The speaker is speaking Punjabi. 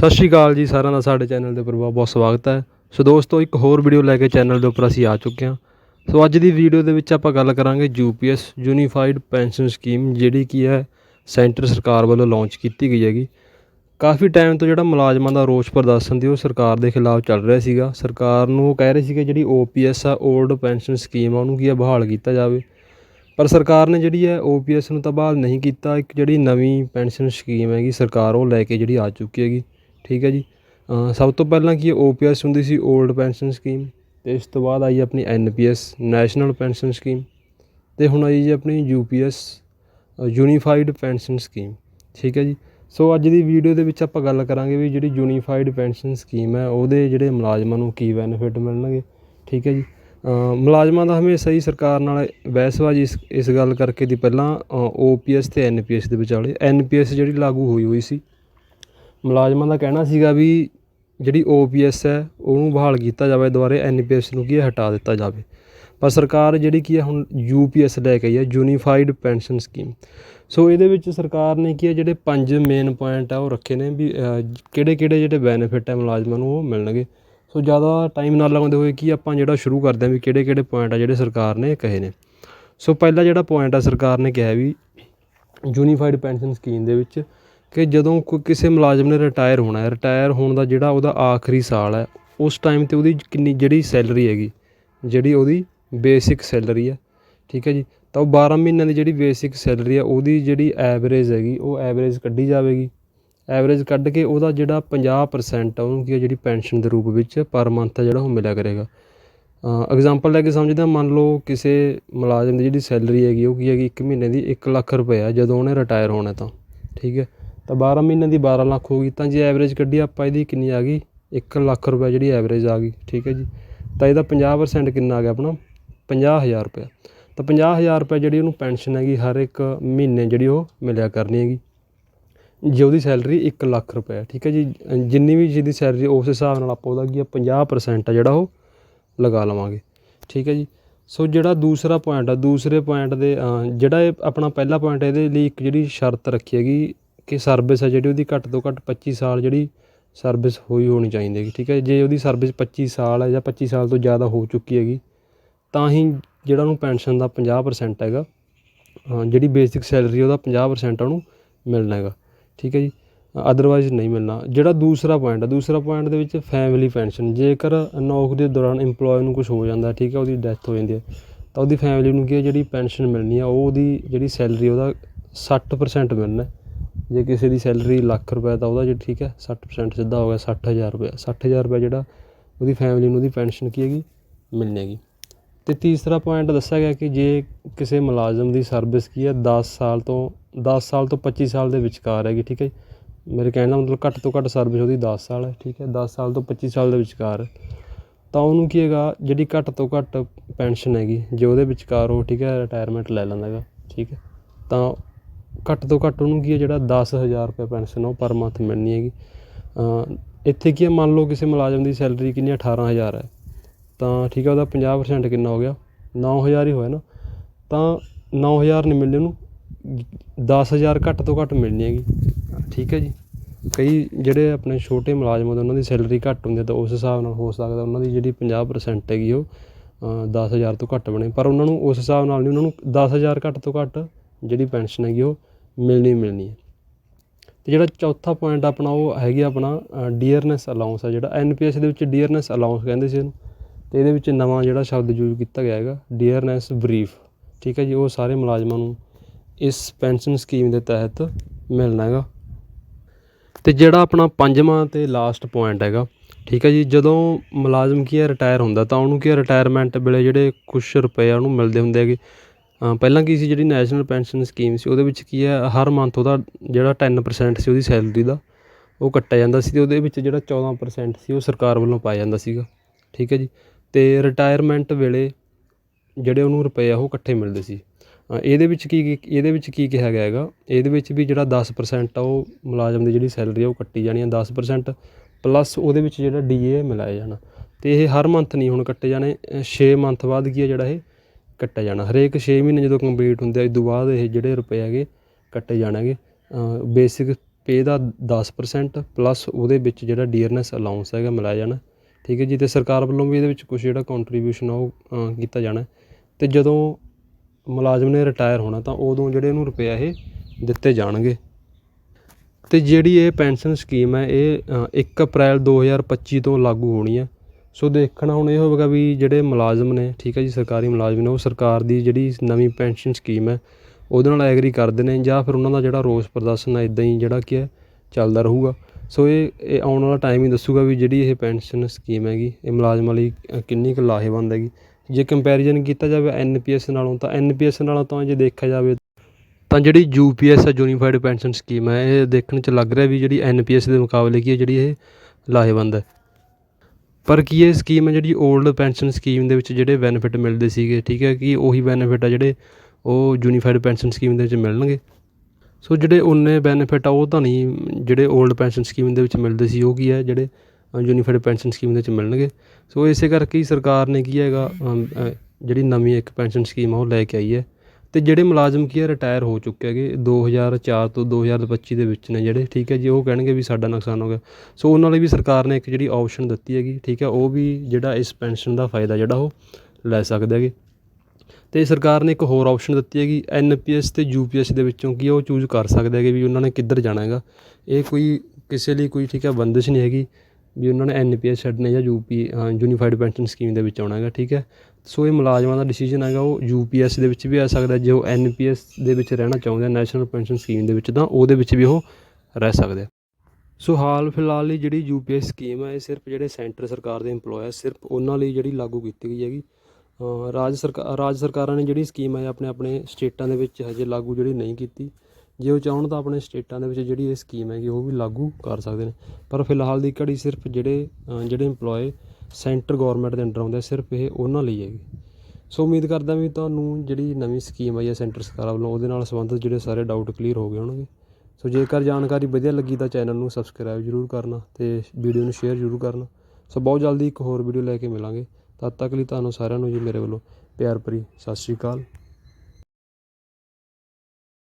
ਸਤਿ ਸ਼੍ਰੀ ਅਕਾਲ ਜੀ ਸਾਰਿਆਂ ਦਾ, ਸਾਡੇ ਚੈਨਲ ਦੇ ਉੱਪਰ ਬਹੁਤ ਬਹੁਤ ਸਵਾਗਤ ਹੈ। ਸੋ ਦੋਸਤੋ, ਇੱਕ ਹੋਰ ਵੀਡੀਓ ਲੈ ਕੇ ਚੈਨਲ ਦੇ ਉੱਪਰ ਅਸੀਂ ਆ ਚੁੱਕੇ ਹਾਂ। ਸੋ ਅੱਜ ਦੀ ਵੀਡੀਓ ਦੇ ਵਿੱਚ ਆਪਾਂ ਗੱਲ ਕਰਾਂਗੇ ਯੂਪੀਐਸ ਯੂਨੀਫਾਈਡ ਪੈਨਸ਼ਨ ਸਕੀਮ ਜਿਹੜੀ ਕੀ ਹੈ, ਸੈਂਟਰ ਸਰਕਾਰ ਵੱਲੋਂ ਲਾਂਚ ਕੀਤੀ ਗਈ ਹੈਗੀ। ਕਾਫੀ ਟਾਈਮ ਤੋਂ ਜਿਹੜਾ ਮੁਲਾਜ਼ਮਾਂ ਦਾ ਰੋਸ ਪ੍ਰਦਰਸ਼ਨ ਦੀ ਉਹ ਸਰਕਾਰ ਦੇ ਖਿਲਾਫ ਚੱਲ ਰਿਹਾ ਸੀਗਾ। ਸਰਕਾਰ ਨੂੰ ਉਹ ਕਹਿ ਰਹੇ ਸੀਗੇ, ਜਿਹੜੀ ਓਪੀਐਸ ਆ 올ਡ ਪੈਨਸ਼ਨ ਸਕੀਮ ਆ, ਉਹਨੂੰ ਕੀ ਆ ਬਹਾਲ ਕੀਤਾ ਜਾਵੇ। ਪਰ ਸਰਕਾਰ ਨੇ ਜਿਹੜੀ ਹੈ ਓਪੀਐਸ ਨੂੰ ਤਾਂ ਬਹਾਲ ਨਹੀਂ ਕੀਤਾ। ਇੱਕ ਜਿਹੜੀ ਨਵੀਂ ਪੈਨਸ਼ਨ ਸਕੀਮ ਹੈਗੀ, ਸਰਕਾਰ ਉਹ ਲੈ ਕੇ ਜਿਹੜੀ ਆ ਚੁੱਕੀ ਹੈਗੀ। ਠੀਕ ਹੈ ਜੀ। ਸਭ ਤੋਂ ਪਹਿਲਾਂ ਕੀ ਓਪੀਐਸ ਹੁੰਦੀ ਸੀ 올ਡ ਪੈਨਸ਼ਨ ਸਕੀਮ ਤੇ ਇਸ ਤੋਂ ਬਾਅਦ ਆਈ ਆਪਣੀ ਐਨਪੀਐਸ ਨੈਸ਼ਨਲ ਪੈਨਸ਼ਨ ਸਕੀਮ ਤੇ ਹੁਣ ਆਈ ਜੀ ਆਪਣੀ ਯੂਪੀਐਸ ਯੂਨੀਫਾਈਡ ਪੈਨਸ਼ਨ ਸਕੀਮ ਠੀਕ ਹੈ ਜੀ। ਸੋ ਅੱਜ ਦੀ ਵੀਡੀਓ ਦੇ ਵਿੱਚ ਆਪਾਂ ਗੱਲ ਕਰਾਂਗੇ ਵੀ ਜਿਹੜੀ ਯੂਨੀਫਾਈਡ ਪੈਨਸ਼ਨ ਸਕੀਮ ਹੈ, ਉਹਦੇ ਜਿਹੜੇ ਮੁਲਾਜ਼ਮਾਂ ਨੂੰ ਕੀ ਬੈਨੀਫਿਟ ਮਿਲਣਗੇ, ਠੀਕ ਹੈ ਜੀ। ਮੁਲਾਜ਼ਮਾਂ ਦਾ ਹਮੇਸ਼ਾ ਹੀ ਸਰਕਾਰ ਨਾਲ ਬਹਿਸਬਾਜ਼ੀ ਇਸ ਇਸ ਗੱਲ ਕਰਕੇ ਦੀ ਪਹਿਲਾਂ ਓਪੀਐਸ ਤੇ ਐਨਪੀਐਸ ਦੇ ਵਿਚਾਲੇ ਐਨਪੀਐਸ ਜਿਹੜੀ ਲਾਗੂ ਹੋਈ ਹੋਈ ਸੀ ਮੁਲਾਜ਼ਮਾਂ ਦਾ ਕਹਿਣਾ ਸੀਗਾ ਵੀ ਜਿਹੜੀ ਓਪੀਐਸ ਹੈ, ਉਹਨੂੰ ਬਹਾਲ ਕੀਤਾ ਜਾਵੇ ਦੁਬਾਰੇ ਐਨਪੀਐਸ ਨੂੰ ਕੀ ਹੈ, ਹਟਾ ਦਿੱਤਾ ਜਾਵੇ। ਪਰ ਸਰਕਾਰ ਜਿਹੜੀ ਕੀ ਹੈ, ਹੁਣ ਯੂਪੀਐਸ ਲੈ ਕੇ ਆਈ ਹੈ, ਯੂਨੀਫਾਈਡ ਪੈਨਸ਼ਨ ਸਕੀਮ। ਸੋ ਇਹਦੇ ਵਿੱਚ ਸਰਕਾਰ ਨੇ ਕੀ ਹੈ, ਜਿਹੜੇ ਪੰਜ ਮੇਨ ਪੁਆਇੰਟ ਆ, ਉਹ ਰੱਖੇ ਨੇ ਵੀ ਕਿਹੜੇ ਕਿਹੜੇ ਜਿਹੜੇ ਬੈਨੀਫਿਟ ਹੈ ਮੁਲਾਜ਼ਮਾਂ ਨੂੰ, ਉਹ ਮਿਲਣਗੇ। ਸੋ ਜ਼ਿਆਦਾ ਟਾਈਮ ਨਾ ਲਗਾਉਂਦੇ ਹੋਏ ਕੀ ਆਪਾਂ ਜਿਹੜਾ ਸ਼ੁਰੂ ਕਰਦੇ ਹਾਂ ਵੀ ਕਿਹੜੇ ਕਿਹੜੇ ਪੁਆਇੰਟ ਆ ਜਿਹੜੇ ਸਰਕਾਰ ਨੇ ਕਹੇ ਨੇ। ਸੋ ਪਹਿਲਾ ਜਿਹੜਾ ਪੁਆਇੰਟ ਆ, ਸਰਕਾਰ ਨੇ ਕਿਹਾ ਵੀ ਯੂਨੀਫਾਈਡ ਪੈਨਸ਼ਨ ਸਕੀਮ ਦੇ ਵਿੱਚ ਕਿ ਜਦੋਂ ਕੋਈ ਕਿਸੇ ਮੁਲਾਜ਼ਮ ਨੇ ਰਿਟਾਇਰ ਹੋਣਾ ਹੈ ਰਿਟਾਇਰ ਹੋਣ ਦਾ ਜਿਹੜਾ ਉਹਦਾ ਆਖਰੀ ਸਾਲ ਹੈ, ਉਸ ਟਾਈਮ ਤੇ ਉਹਦੀ ਕਿੰਨੀ, ਜਿਹੜੀ ਸੈਲਰੀ ਹੈਗੀ, ਜਿਹੜੀ ਉਹਦੀ ਬੇਸਿਕ ਸੈਲਰੀ ਹੈ, ਠੀਕ ਹੈ ਜੀ? ਤਾਂ ਉਹ 12 ਮਹੀਨਿਆਂ ਦੀ ਜਿਹੜੀ ਬੇਸਿਕ ਸੈਲਰੀ ਹੈ, ਉਹਦੀ ਜਿਹੜੀ ਐਵਰੇਜ ਹੈਗੀ, ਉਹ ਐਵਰੇਜ ਕੱਢੀ ਜਾਵੇਗੀ। ਐਵਰੇਜ ਕੱਢ ਕੇ ਉਹਦਾ ਜਿਹੜਾ 50% ਆ, ਉਹਨੂੰ ਕੀ ਹੈ, ਜਿਹੜੀ ਪੈਨਸ਼ਨ ਦੇ ਰੂਪ ਵਿੱਚ ਪਰ ਮੰਥ ਜਿਹੜਾ ਉਹ ਮਿਲਿਆ ਕਰੇਗਾ। ਐਗਜ਼ਾਮਪਲ ਲੈ ਕੇ ਸਮਝਦੇ ਹਾਂ, ਮੰਨ ਲਓ ਕਿਸੇ ਮੁਲਾਜ਼ਮ ਦੀ ਜਿਹੜੀ ਸੈਲਰੀ ਹੈਗੀ, ਉਹ ਕੀ ਹੈਗੀ, ਇੱਕ ਮਹੀਨੇ ਦੀ 1 ਲੱਖ ਰੁਪਏ ਆ, ਜਦੋਂ ਉਹਨੇ ਰਿਟਾਇਰ ਹੋਣਾ ਤਾਂ, ਠੀਕ ਹੈ? ਤਾਂ 12 ਮਹੀਨਿਆਂ ਦੀ 12 ਲੱਖ ਹੋ ਗਈ, ਤਾਂ ਜੇ ਐਵਰੇਜ ਕੱਢੀ ਆਪਾਂ ਇਹਦੀ ਕਿੰਨੀ ਆ ਗਈ? 1 ਲੱਖ ਰੁਪਏ ਜਿਹੜੀ ਐਵਰੇਜ ਆ ਗਈ, ਠੀਕ ਹੈ ਜੀ। ਤਾਂ ਇਹਦਾ 50% ਕਿੰਨਾ ਆ ਗਿਆ ਆਪਣਾ? 50000 ਰੁਪਏ ਤਾਂ 50000 ਰੁਪਏ ਜਿਹੜੀ ਉਹਨੂੰ ਪੈਨਸ਼ਨ ਹੈਗੀ, ਹਰ ਇੱਕ ਮਹੀਨੇ ਜਿਹੜੀ ਉਹ ਮਿਲਿਆ ਕਰਨੀ ਹੈਗੀ। ਜੇ ਉਹਦੀ ਸੈਲਰੀ 1 ਲੱਖ ਰੁਪਏ ਠੀਕ ਹੈ ਜੀ। ਜਿੰਨੀ ਵੀ ਜਿਹਦੀ ਸੈਲਰੀ ਉਸ ਹਿਸਾਬ ਨਾਲ ਆਪਾਂ ਉਹਦਾ ਕੀ ਆ 50% ਆ ਜਿਹੜਾ ਉਹ ਲਗਾ ਲਵਾਂਗੇ, ਠੀਕ ਹੈ ਜੀ। ਸੋ ਜਿਹੜਾ ਦੂਸਰਾ ਪੁਆਇੰਟ ਆ, ਦੂਸਰੇ ਪੁਆਇੰਟ ਦੇ ਜਿਹੜਾ ਇਹ ਆਪਣਾ ਪਹਿਲਾ ਪੁਆਇੰਟ ਇਹਦੇ ਲਈ ਇੱਕ ਜਿਹੜੀ ਸ਼ਰਤ ਰੱਖੀ ਹੈਗੀ ਕਿ ਸਰਵਿਸ ਹੈ ਜਿਹੜੀ ਉਹਦੀ ਘੱਟ ਤੋਂ ਘੱਟ 25 ਸਾਲ ਜਿਹੜੀ ਸਰਵਿਸ ਹੋਈ ਹੋਣੀ ਚਾਹੀਦੀ ਹੈਗੀ, ਠੀਕ ਹੈ? ਜੇ ਉਹਦੀ ਸਰਵਿਸ 25 ਸਾਲ ਹੈ ਜਾਂ 25 ਸਾਲ ਤੋਂ ਜ਼ਿਆਦਾ ਹੋ ਚੁੱਕੀ ਹੈਗੀ, ਤਾਂ ਹੀ ਜਿਹੜਾ ਉਹਨੂੰ ਪੈਨਸ਼ਨ ਦਾ 50% ਹੈਗਾ ਜਿਹੜੀ ਬੇਸਿਕ ਸੈਲਰੀ ਉਹਦਾ 50% ਉਹਨੂੰ ਮਿਲਣਾ ਹੈਗਾ, ਠੀਕ ਹੈ ਜੀ? ਅਦਰਵਾਈਜ਼ ਨਹੀਂ ਮਿਲਣਾ। ਜਿਹੜਾ ਦੂਸਰਾ ਪੁਆਇੰਟ ਹੈ ਦੂਸਰਾ ਪੁਆਇੰਟ ਦੇ ਵਿੱਚ ਫੈਮਿਲੀ ਪੈਨਸ਼ਨ ਜੇਕਰ ਨੌਕਰੀ ਦੇ ਦੌਰਾਨ EMPLOYE ਨੂੰ ਕੁਝ ਹੋ ਜਾਂਦਾ, ਠੀਕ ਹੈ? ਉਹਦੀ ਡੈਥ ਹੋ ਜਾਂਦੀ ਹੈ, ਤਾਂ ਉਹਦੀ ਫੈਮਿਲੀ ਨੂੰ ਕੀ ਹੈ? ਜਿਹੜੀ ਪੈਨਸ਼ਨ ਮਿਲਣੀ ਆ, ਉਹ ਉਹਦੀ ਜਿਹੜੀ ਸੈਲਰੀ ਉਹਦਾ 60% ਮਿਲਣਾ ਜੇ ਕਿਸੇ ਦੀ ਸੈਲਰੀ ਲੱਖ ਰੁਪਏ ਤਾਂ ਉਹਦਾ ਜਿਹੜਾ ਠੀਕ ਹੈ 60% ਸਿੱਧਾ ਹੋ ਗਿਆ 60000 ਰੁਪਏ। 60000 ਰੁਪਏ ਜਿਹੜਾ ਉਹਦੀ ਫੈਮਿਲੀ ਨੂੰ ਉਹਦੀ ਪੈਨਸ਼ਨ ਕੀ ਹੈਗੀ? ਮਿਲਣੀ ਹੈਗੀ ਤੇ ਤੀਸਰਾ ਪੁਆਇੰਟ ਦੱਸਿਆ ਗਿਆ ਕਿ ਜੇ ਕਿਸੇ ਮੁਲਾਜ਼ਮ ਦੀ ਸਰਵਿਸ ਕੀ ਹੈ 10 ਸਾਲ ਤੋਂ 10 ਸਾਲ ਤੋਂ 25 ਸਾਲ ਦੇ ਵਿਚਕਾਰ ਹੈਗੀ, ਠੀਕ ਹੈ ਜੀ। ਮੇਰੇ ਕਹਿਣ ਦਾ ਮਤਲਬ ਘੱਟ ਤੋਂ ਘੱਟ ਸਰਵਿਸ ਉਹਦੀ 10 ਸਾਲ ਹੈ, ਠੀਕ ਹੈ। 10 ਸਾਲ ਤੋਂ 25 ਸਾਲ ਦੇ ਵਿਚਕਾਰ। ਹੈ। ਤਾਂ ਉਹਨੂੰ ਕੀ ਹੈਗਾ, ਜਿਹੜੀ ਘੱਟ ਤੋਂ ਘੱਟ ਪੈਨਸ਼ਨ ਹੈਗੀ, ਜੇ ਉਹਦੇ ਵਿਚਕਾਰ ਉਹ, ਠੀਕ ਹੈ ਰਿਟਾਇਰਮੈਂਟ ਲੈ ਲੈਂਦਾ ਹੈਗਾ, ਠੀਕ ਹੈ। ਤਾਂ ਘੱਟ ਤੋਂ ਘੱਟ ਉਹਨੂੰ ਕੀ ਹੈ ਜਿਹੜਾ 10000 ਰੁਪਏ ਪੈਨਸ਼ਨ ਉਹ ਪਰ ਮੰਥ ਮਿਲਣੀ ਹੈਗੀ। ਇੱਥੇ ਕੀ ਹੈ ਮੰਨ ਲਓ ਕਿਸੇ ਮੁਲਾਜ਼ਮ ਦੀ ਸੈਲਰੀ ਕਿੰਨੀ ਹੈ 18000 ਹੈ। ਤਾਂ ਠੀਕ ਹੈ ਉਹਦਾ 50% ਕਿੰਨਾ ਹੋ ਗਿਆ? 9000 ਹੀ ਹੋਇਆ ਨਾ। ਤਾਂ 9000 ਨਹੀਂ ਮਿਲਣੇ ਉਹਨੂੰ 10000 ਘੱਟ ਤੋਂ ਘੱਟ ਮਿਲਣੀ ਹੈਗੀ। ਠੀਕ ਹੈ ਜੀ। ਕਈ ਜਿਹੜੇ ਆਪਣੇ ਛੋਟੇ ਮੁਲਾਜ਼ਮ ਹੁੰਦੇ ਉਹਨਾਂ ਦੀ ਸੈਲਰੀ ਘੱਟ ਹੁੰਦੀ ਹੈ ਤਾਂ ਉਸ ਹਿਸਾਬ ਨਾਲ ਹੋ ਸਕਦਾ ਉਹਨਾਂ ਦੀ ਜਿਹੜੀ 50% ਹੈਗੀ ਉਹ ਅ, 10000 ਤੋਂ ਘੱਟ ਬਣੇ। ਪਰ ਉਹਨਾਂ ਨੂੰ ਉਸ ਹਿਸਾਬ ਨਾਲ ਨਹੀਂ ਉਹਨਾਂ ਨੂੰ 10000 ਘੱਟ ਤੋਂ ਘੱਟ ਜਿਹੜੀ ਪੈਨਸ਼ਨ ਹੈਗੀ ਉਹ ਮਿਲਣੀ ਮਿਲਣੀ ਹੈ। ਤੇ ਜਿਹੜਾ ਚੌਥਾ ਪੁਆਇੰਟ ਆਪਣਾ ਉਹ ਹੈਗੀ ਆਪਣਾ ਡੀਅਰਨੈਸ ਅਲਾਉਂਸ ਹੈ ਜਿਹੜਾ। ਐਨਪੀਐਸ ਦੇ ਵਿੱਚ ਡੀਅਰਨੈਸ ਅਲਾਉਂਸ ਕਹਿੰਦੇ ਸੀ ਇਹਨੂੰ। ਤੇ ਇਹਦੇ ਵਿੱਚ ਨਵਾਂ ਜਿਹੜਾ ਸ਼ਬਦ ਯੂਜ਼ ਕੀਤਾ ਗਿਆ ਹੈਗਾ ਡੀਅਰਨੈਸ ਬਰੀਫ ਠੀਕ ਹੈ ਜੀ, ਉਹ ਸਾਰੇ ਮੁਲਾਜ਼ਮਾਂ ਨੂੰ ਇਸ ਪੈਨਸ਼ਨ ਸਕੀਮ ਦੇ ਤਹਿਤ ਮਿਲਣਾ ਹੈਗਾ। ਤੇ ਜਿਹੜਾ ਆਪਣਾ ਪੰਜਵਾਂ ਤੇ ਲਾਸਟ ਪੁਆਇੰਟ ਹੈਗਾ, ਠੀਕ ਹੈ ਜੀ, ਜਦੋਂ ਮੁਲਾਜ਼ਮ ਕੀ ਹੈ ਰਿਟਾਇਰ ਹੁੰਦਾ, ਤਾਂ ਉਹਨੂੰ ਕੀ ਹੈ ਰਿਟਾਇਰਮੈਂਟ ਵੇਲੇ ਜਿਹੜੇ ਕੁਝ ਰੁਪਏ ਉਹਨੂੰ ਮਿਲਦੇ ਹੁੰਦੇ ਹੈਗੇ। ਪਹਿਲਾਂ ਕੀ ਸੀ, ਜਿਹੜੀ ਨੈਸ਼ਨਲ ਪੈਨਸ਼ਨ ਸਕੀਮ ਸੀ, ਉਹਦੇ ਵਿੱਚ ਕੀ ਹੈ, ਹਰ ਮੰਥ ਉਹਦਾ ਜਿਹੜਾ 10% ਸੀ ਉਹਦੀ ਸੈਲਰੀ ਦਾ, ਉਹ ਕੱਟਿਆ ਜਾਂਦਾ ਸੀ ਅਤੇ ਉਹਦੇ ਵਿੱਚ ਜਿਹੜਾ 14% ਸੀ ਉਹ ਸਰਕਾਰ ਵੱਲੋਂ ਪਾਇਆ ਜਾਂਦਾ ਸੀਗਾ, ਠੀਕ ਹੈ ਜੀ? ਅਤੇ ਰਿਟਾਇਰਮੈਂਟ ਵੇਲੇ ਜਿਹੜੇ ਉਹਨੂੰ ਰੁਪਏ ਆ, ਉਹ ਇਕੱਠੇ ਮਿਲਦੇ ਸੀ। ਇਹਦੇ ਵਿੱਚ ਕੀ ਕੀ- ਇਹਦੇ ਵਿੱਚ ਕੀ ਕਿਹਾ ਗਿਆ ਹੈਗਾ, ਇਹਦੇ ਵਿੱਚ ਵੀ ਜਿਹੜਾ 10% ਆ, ਉਹ ਮੁਲਾਜ਼ਮ ਦੀ ਜਿਹੜੀ ਸੈਲਰੀ ਆ, ਉਹ ਕੱਟੀ ਜਾਣੀ ਆ 10% ਪਲੱਸ ਉਹਦੇ ਵਿੱਚ ਜਿਹੜਾ ਡੀਏ ਮਿਲਾਇਆ ਜਾਣਾ। ਅਤੇ ਇਹ ਹਰ ਮੰਥ ਨਹੀਂ ਹੁਣ ਕੱਟੇ ਜਾਣੇ ਛੇ ਮੰਥ ਬਾਅਦ ਕੀ ਹੈ ਜਿਹੜਾ ਇਹ ਕੱਟਿਆ ਜਾਣਾ। ਹਰੇਕ 6 ਮਹੀਨੇ ਜਦੋਂ ਕੰਪਲੀਟ ਹੁੰਦੇ ਆ ਇਸ ਤੋਂ ਬਾਅਦ ਇਹ ਜਿਹੜੇ ਰੁਪਏ ਹੈਗੇ ਕੱਟੇ ਜਾਣਗੇ। ਬੇਸਿਕ ਪੇ ਦਾ 10% ਪਲੱਸ ਉਹਦੇ ਵਿੱਚ ਜਿਹੜਾ ਡੀਅਰਨੈਸ ਅਲਾਉਂਸ ਹੈਗਾ ਮਿਲਾਇਆ ਜਾਣਾ। ਠੀਕ ਹੈ ਜੀ ਤੇ ਸਰਕਾਰ ਵੱਲੋਂ ਵੀ ਇਹਦੇ ਵਿੱਚ ਕੁਝ ਜਿਹੜਾ ਕੰਟਰੀਬਿਊਸ਼ਨ ਆ ਉਹ ਕੀਤਾ ਜਾਣਾ। ਤੇ ਜਦੋਂ ਮੁਲਾਜ਼ਮ ਨੇ ਰਿਟਾਇਰ ਹੋਣਾ ਤਾਂ ਉਦੋਂ ਜਿਹੜੇ ਉਹਨੂੰ ਰੁਪਏ ਇਹ ਦਿੱਤੇ ਜਾਣਗੇ। ਤੇ ਜਿਹੜੀ ਇਹ ਪੈਨਸ਼ਨ ਸਕੀਮ ਹੈ ਇਹ ਅ, 1 ਅਪ੍ਰੈਲ 2025 ਤੋਂ ਲਾਗੂ ਹੋਣੀ ਹੈ। ਸੋ ਦੇਖਣਾ ਹੁਣ ਇਹ ਹੋਵੇਗਾ ਵੀ ਜਿਹੜੇ ਮੁਲਾਜ਼ਮ ਨੇ, ਠੀਕ ਹੈ ਜੀ, ਸਰਕਾਰੀ ਮੁਲਾਜ਼ਮ ਨੇ, ਉਹ ਸਰਕਾਰ ਦੀ ਜਿਹੜੀ ਨਵੀਂ ਪੈਨਸ਼ਨ ਸਕੀਮ ਹੈ, ਉਹਦੇ ਨਾਲ ਐਗਰੀ ਕਰਦੇ ਨੇ ਜਾਂ ਫਿਰ ਉਹਨਾਂ ਦਾ ਜਿਹੜਾ ਰੋਸ ਪ੍ਰਦਰਸ਼ਨ ਹੈ ਇਦਾਂ ਹੀ ਜਿਹੜਾ ਕੀ ਹੈ, ਚੱਲਦਾ ਰਹੂਗਾ। ਸੋ ਇਹ ਇਹ ਆਉਣ ਵਾਲਾ ਟਾਈਮ ਹੀ ਦੱਸੂਗਾ ਵੀ ਜਿਹੜੀ ਇਹ ਪੈਨਸ਼ਨ ਸਕੀਮ ਹੈਗੀ, ਇਹ ਮੁਲਾਜ਼ਮਾਂ ਲਈ ਕਿੰਨੀ ਕੁ ਲਾਹੇਵੰਦ ਹੈਗੀ। ਜੇ ਕੰਪੈਰੀਜ਼ਨ ਕੀਤਾ ਜਾਵੇ ਐਨਪੀਐਸ ਨਾਲੋਂ ਤਾਂ ਐਨਪੀਐਸ ਨਾਲੋਂ ਤਾਂ ਜੇ ਦੇਖਿਆ ਜਾਵੇ ਤਾਂ ਜਿਹੜੀ ਯੂਪੀਐਸ ਹੈ ਯੂਨੀਫਾਈਡ ਪੈਨਸ਼ਨ ਸਕੀਮ ਹੈ, ਇਹ ਦੇਖਣ 'ਚ ਲੱਗ ਰਿਹਾ ਵੀ ਜਿਹੜੀ ਐਨਪੀਐਸ ਦੇ ਮੁਕਾਬਲੇ ਕੀ ਹੈ, ਜਿਹੜੀ ਇਹ ਲਾਹੇਵੰਦ ਹੈ। ਪਰ ਕੀ ਇਹ ਸਕੀਮ ਹੈ ਜਿਹੜੀ ਓਲਡ ਪੈਨਸ਼ਨ ਸਕੀਮ ਦੇ ਵਿੱਚ ਜਿਹੜੇ ਬੈਨੀਫਿਟ ਮਿਲਦੇ ਸੀਗੇ? ਠੀਕ ਹੈ ਕਿ ਉਹੀ ਬੈਨੀਫਿਟ ਆ ਜਿਹੜੇ ਉਹ ਯੂਨੀਫਾਈਡ ਪੈਨਸ਼ਨ ਸਕੀਮ ਦੇ ਵਿੱਚ ਮਿਲਣਗੇ? ਸੋ ਜਿਹੜੇ ਉਹਨੇ ਬੈਨੀਫਿਟ ਆ ਉਹ ਤਾਂ ਨਹੀਂ, ਜਿਹੜੇ ਓਲਡ ਪੈਨਸ਼ਨ ਸਕੀਮ ਦੇ ਵਿੱਚ ਮਿਲਦੇ ਸੀ ਉਹ ਕੀ ਹੈ? ਜਿਹੜੇ ਯੂਨੀਫਾਈਡ ਪੈਨਸ਼ਨ ਸਕੀਮ ਦੇ ਵਿੱਚ ਮਿਲਣਗੇ। ਸੋ ਇਸੇ ਕਰਕੇ ਹੀ ਸਰਕਾਰ ਨੇ ਕੀ ਹੈਗਾ ਜਿਹੜੀ ਨਵੀਂ ਇੱਕ ਪੈਨਸ਼ਨ ਸਕੀਮ ਆ ਉਹ ਲੈ ਕੇ ਆਈ ਹੈ। ਅਤੇ ਜਿਹੜੇ ਮੁਲਾਜ਼ਮ ਕੀ ਹੈ ਰਿਟਾਇਰ ਹੋ ਚੁੱਕੇ ਹੈਗੇ 2004 ਤੋਂ 2025 ਦੇ ਵਿੱਚ ਨੇ ਜਿਹੜੇ, ਠੀਕ ਹੈ ਜੀ, ਉਹ ਕਹਿਣਗੇ ਵੀ ਸਾਡਾ ਨੁਕਸਾਨ ਹੋ ਗਿਆ। ਸੋ ਉਹਨਾਂ ਲਈ ਵੀ ਸਰਕਾਰ ਨੇ ਇੱਕ ਜਿਹੜੀ ਆਪਸ਼ਨ ਦਿੱਤੀ ਹੈਗੀ, ਠੀਕ ਹੈ, ਉਹ ਵੀ ਜਿਹੜਾ ਇਸ ਪੈਨਸ਼ਨ ਦਾ ਫਾਇਦਾ ਜਿਹੜਾ ਉਹ ਲੈ ਸਕਦੇ ਹੈਗੇ। ਅਤੇ ਸਰਕਾਰ ਨੇ ਇੱਕ ਹੋਰ ਆਪਸ਼ਨ ਦਿੱਤੀ ਹੈਗੀ ਐੱਨ ਪੀ ਐੱਸ ਅਤੇ ਯੂ ਪੀ ਯੂਪੀਐਸ ਦੇ ਵਿੱਚੋਂ ਕੀ ਉਹ ਚੂਜ਼ ਕਰ ਸਕਦੇ ਹੈਗੇ ਵੀ ਉਹਨਾਂ ਨੇ ਕਿੱਧਰ ਜਾਣਾ ਹੈਗਾ। ਇਹ ਕੋਈ ਕਿਸੇ ਲਈ ਕੋਈ, ਠੀਕ ਹੈ, ਬੰਦਿਸ਼ ਨਹੀਂ ਹੈਗੀ ਵੀ ਉਹਨਾਂ ਨੇ ਐਨਪੀਐਸ ਛੱਡਣੇ ਜਾਂ U UP unified pension scheme ਦੇ ਵਿੱਚ ਆਉਣਾ ਹੈਗਾ, ਠੀਕ ਹੈ। ਸੋ ਇਹ ਮੁਲਾਜ਼ਮਾਂ ਦਾ ਡਿਸੀਜਨ ਹੈਗਾ, ਉਹ ਯੂਪੀਐਸ ਦੇ ਵਿੱਚ ਵੀ ਆ ਸਕਦਾ, ਜੇ ਉਹ ਐਨਪੀਐਸ ਦੇ ਵਿੱਚ ਰਹਿਣਾ ਚਾਹੁੰਦੇ ਆ ਨੈਸ਼ਨਲ ਪੈਨਸ਼ਨ ਸਕੀਮ ਦੇ ਵਿੱਚ, ਤਾਂ ਉਹਦੇ ਵਿੱਚ ਵੀ ਉਹ ਰਹਿ ਸਕਦੇ ਆ। ਸੋ ਹਾਲ ਫਿਲਹਾਲ ਲਈ ਜਿਹੜੀ ਯੂਪੀਐਸ ਸਕੀਮ ਹੈ ਇਹ ਸਿਰਫ ਜਿਹੜੇ ਸੈਂਟਰ ਸਰਕਾਰ ਦੇ EMPLOYE ਸਿਰਫ ਉਹਨਾਂ ਲਈ ਜਿਹੜੀ ਲਾਗੂ ਕੀਤੀ ਗਈ ਹੈਗੀ। ਰਾਜ ਸਰਕਾਰ ਰਾਜ ਸਰਕਾਰਾਂ ਨੇ ਜਿਹੜੀ ਸਕੀਮ ਹੈ ਆਪਣੇ ਆਪਣੇ ਸਟੇਟਾਂ ਦੇ ਵਿੱਚ ਹਜੇ ਲਾਗੂ ਜਿਹੜੀ ਨਹੀਂ ਕੀਤੀ। ਜੇ ਉਹ ਚਾਹੁਣ ਤਾਂ ਆਪਣੇ ਸਟੇਟਾਂ ਦੇ ਵਿੱਚ ਜਿਹੜੀ ਇਹ ਸਕੀਮ ਹੈਗੀ ਉਹ ਵੀ ਲਾਗੂ ਕਰ ਸਕਦੇ ਨੇ। ਪਰ ਫਿਲਹਾਲ ਦੀ ਘੜੀ ਸਿਰਫ ਜਿਹੜੇ ਜਿਹੜੇ EMPLOYE ਸੈਂਟਰ ਗਵਰਨਮੈਂਟ ਦੇ ਅੰਡਰ ਆਉਂਦੇ ਆ, ਸਿਰਫ ਇਹ ਉਹਨਾਂ ਲਈ ਹੈਗੀ। ਸੋ ਉਮੀਦ ਕਰਦਾ ਵੀ ਤੁਹਾਨੂੰ ਜਿਹੜੀ ਨਵੀਂ ਸਕੀਮ ਆਈ ਹੈ ਸੈਂਟਰ ਸਰਕਾਰ ਵੱਲੋਂ ਉਹਦੇ ਨਾਲ ਸੰਬੰਧਿਤ ਜਿਹੜੇ ਸਾਰੇ ਡਾਊਟ ਕਲੀਅਰ ਹੋ ਗਏ ਹੋਣਗੇ। ਸੋ ਜੇਕਰ ਜਾਣਕਾਰੀ ਵਧੀਆ ਲੱਗੀ ਤਾਂ ਚੈਨਲ ਨੂੰ ਸਬਸਕ੍ਰਾਈਬ ਜ਼ਰੂਰ ਕਰਨਾ ਤੇ ਵੀਡੀਓ ਨੂੰ ਸ਼ੇਅਰ ਜ਼ਰੂਰ ਕਰਨਾ। ਸੋ ਬਹੁਤ ਜਲਦੀ ਇੱਕ ਹੋਰ ਵੀਡੀਓ ਲੈ ਕੇ ਮਿਲਾਂਗੇ। ਤਦ ਤੱਕ ਲਈ ਤੁਹਾਨੂੰ ਸਾਰਿਆਂ ਨੂੰ ਜੀ ਮੇਰੇ ਵੱਲੋਂ ਪਿਆਰ ਭਰੀ ਸਤਿ ਸ਼੍ਰੀ ਅਕਾਲ।